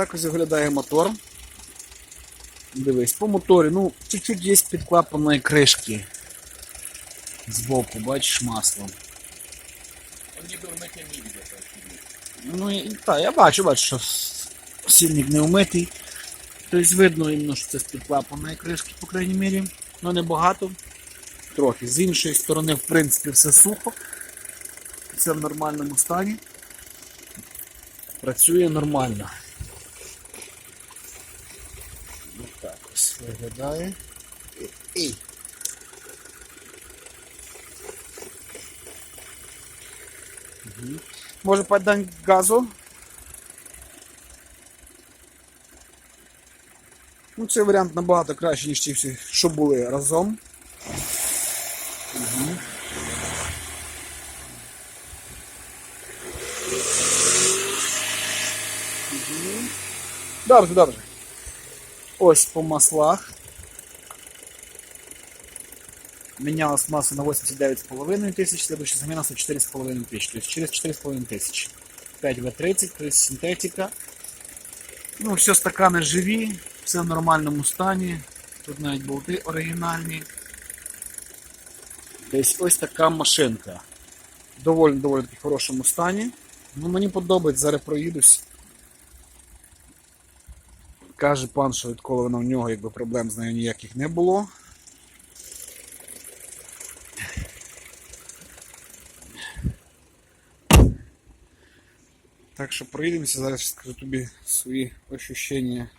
Так ось виглядає мотор. Дивись, по моторі, ну, чуть-чуть є підклапаної кришки. Збоку, бачиш масло. Ніби вмити не буде. Ну, і, так, я бачу, бачу, що сильник не вмитий. Тобто видно іменно, що це з підклапаної кришки, по крайній мірі. Ну небагато. Трохи. З іншої сторони, в принципі, все сухо. Все в нормальному стані. Працює нормально. Ось так ось виглядає. І. Мгм. Може подати газу? Ну, цей варіант набагато краще, ніж ті всі, що були разом. Мгм. Добре, добре. Ось по маслах. Мінялась маса на 89,5 тисяч, следующая заміна 4,5 тисяч. Тобто через 4,5 тисячі. 5В30, тобто синтетика. Ну, все стакани живі, все в нормальному стані. Тут навіть болти оригінальні. Десь ось така машинка. Доволі доволі таки хорошому стані. Ну, мені подобається, зараз проїдусь. Каже пан, що відколи вона в нього якби проблем з нею ніяких не було. Так що проїдемося, зараз скажу тобі свої ощущення